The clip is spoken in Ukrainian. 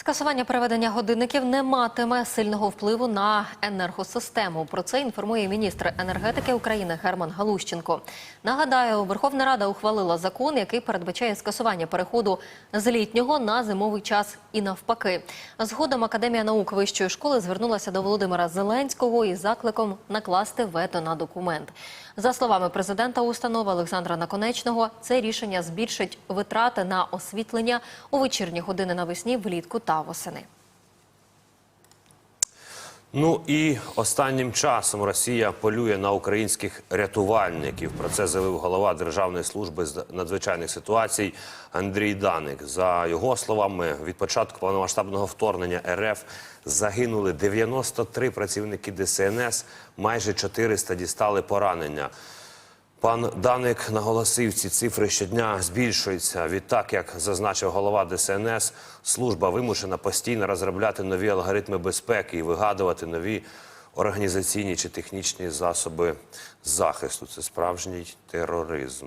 Скасування переведення годинників не матиме сильного впливу на енергосистему. Про це інформує міністр енергетики України Герман Галущенко. Нагадаю, Верховна Рада ухвалила закон, який передбачає скасування переходу з літнього на зимовий час і навпаки. Згодом Академія наук вищої школи звернулася до Володимира Зеленського із закликом накласти вето на документ. За словами президента установи Олександра Наконечного, це рішення збільшить витрати на освітлення у вечірні години навесні, влітку та восени. Ну і останнім часом Росія полює на українських рятувальників. Про це заявив голова Державної служби з надзвичайних ситуацій Андрій Даник. За його словами, від початку повномасштабного вторгнення РФ загинули 93 працівники ДСНС, майже 400 дістали поранення. Пан Даник наголосив, ці цифри щодня збільшуються. Відтак, як зазначив голова ДСНС, служба вимушена постійно розробляти нові алгоритми безпеки і вигадувати нові організаційні чи технічні засоби захисту. Це справжній тероризм.